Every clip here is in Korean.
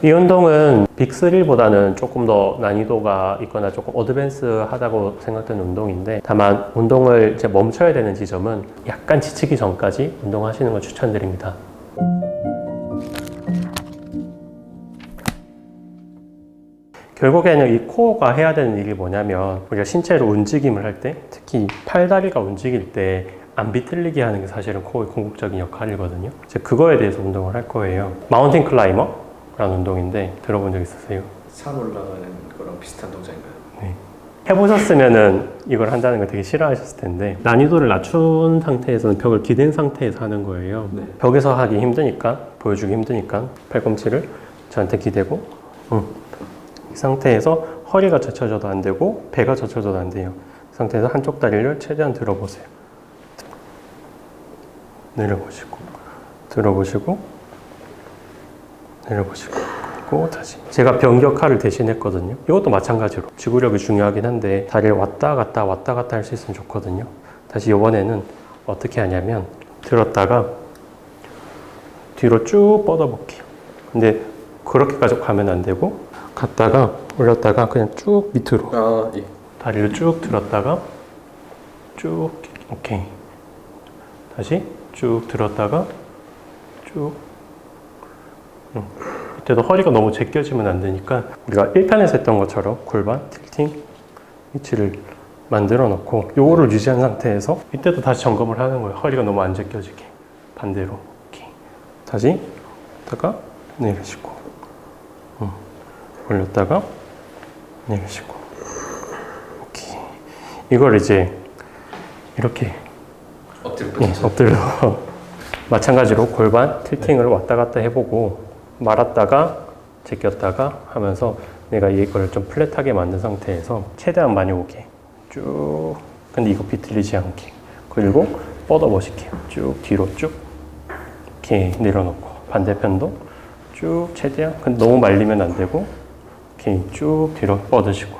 이 운동은 빅3보다는 조금 더 난이도가 있거나 조금 어드밴스하다고 생각되는 운동인데 다만 운동을 이제 멈춰야 되는 지점은 약간 지치기 전까지 운동하시는 걸 추천드립니다. 결국에는 이 코어가 해야 되는 일이 뭐냐면 우리가 신체로 움직임을 할 때 특히 팔다리가 움직일 때안 비틀리게 하는 게 사실은 코어의 궁극적인 역할이거든요. 그거에 대해서 운동을 할 거예요. 마운틴 클라이머 라는 운동인데 들어본 적 있으세요? 산 올라가는 거랑 비슷한 동작인가요? 해보셨으면은 이걸 한다는 걸 되게 싫어하셨을 텐데 난이도를 낮춘 상태에서는 벽을 기댄 상태에서 하는 거예요. 네. 벽에서 하기 힘드니까 보여주기 힘드니까 팔꿈치를 저한테 기대고 음. 이 상태에서 허리가 젖혀져도 안 되고 배가 젖혀져도 안 돼요. 이 상태에서 한쪽 다리를 최대한 들어보세요. 내려보시고 들어보시고 내려보시고 그리고 다시 제가 변격화를 대신했거든요. 이것도 마찬가지로 지구력이 중요하긴 한데 다리를 왔다 갔다 왔다 갔다 할 수 있으면 좋거든요. 다시 이번에는 어떻게 하냐면 들었다가 뒤로 쭉 뻗어볼게요. 근데 그렇게까지 가면 안 되고 갔다가 올렸다가 그냥 쭉 밑으로 아, 예. 다리를 쭉 들었다가 쭉 오케이 다시 쭉 들었다가 쭉 음. 이때도 허리가 너무 제껴지면 안 되니까 우리가 1편에서 했던 것처럼 골반 틸팅 위치를 만들어 놓고 요거를 유지한 상태에서 이때도 다시 점검을 하는 거예요 허리가 너무 안 제껴지게 반대로 오케이 다시 다가 내리시고 음. 올렸다가 내리시고 오케이. 이걸 이제 이렇게 엎드려 예, 엎드려 마찬가지로 골반 틸팅을 왔다 갔다 해보고 말았다가 제꼈다가 하면서 내가 이걸 좀 플랫하게 만든 상태에서 최대한 많이 오게. 쭉. 근데 이거 비틀리지 않게. 그리고 뻗어 보실게요 쭉 뒤로 쭉. 이렇게 내려놓고. 반대편도 쭉 최대한. 근데 너무 말리면 안 되고 이렇게 쭉 뒤로 뻗으시고.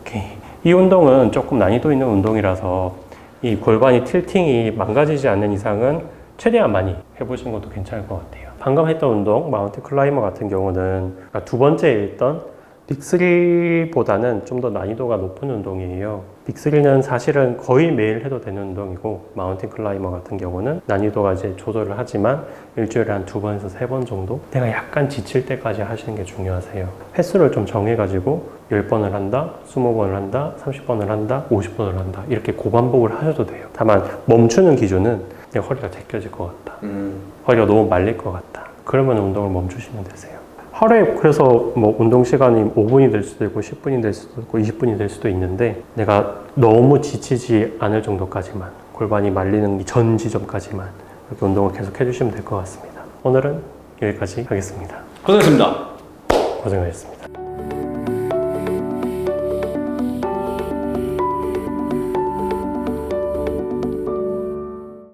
오케이. 이 운동은 조금 난이도 있는 운동이라서 이 골반이 틸팅이 망가지지 않는 이상은 최대한 많이 해보시는 것도 괜찮을 것 같아요. 방금 했던 운동, 마운트 클라이머 같은 경우는 그러니까 두 번째 했던 빅3보다는 좀 더 난이도가 높은 운동이에요. 빅3는 사실은 거의 매일 해도 되는 운동이고, 마운틴 클라이머 같은 경우는 난이도가 이제 조절을 하지만 일주일에 한 두 번에서 세 번 정도? 내가 약간 지칠 때까지 하시는 게 중요하세요. 횟수를 좀 정해가지고 10번을 한다, 20번을 한다, 30번을 한다, 50번을 한다. 이렇게 고반복을 하셔도 돼요. 다만 멈추는 기준은 내 허리가 제껴질 것 같다. 음, 허리가 너무 말릴 것 같다. 그러면 운동을 멈추시면 되세요. 하루에 그래서 뭐 운동 시간이 5분이 될 수도 있고 10분이 될 수도 있고 20분이 될 수도 있는데 내가 너무 지치지 않을 정도까지만 골반이 말리는 이전 지점까지만 이렇게 운동을 계속 해주시면 될 것 같습니다. 오늘은 여기까지 하겠습니다. 고생했습니다. 고생하셨습니다.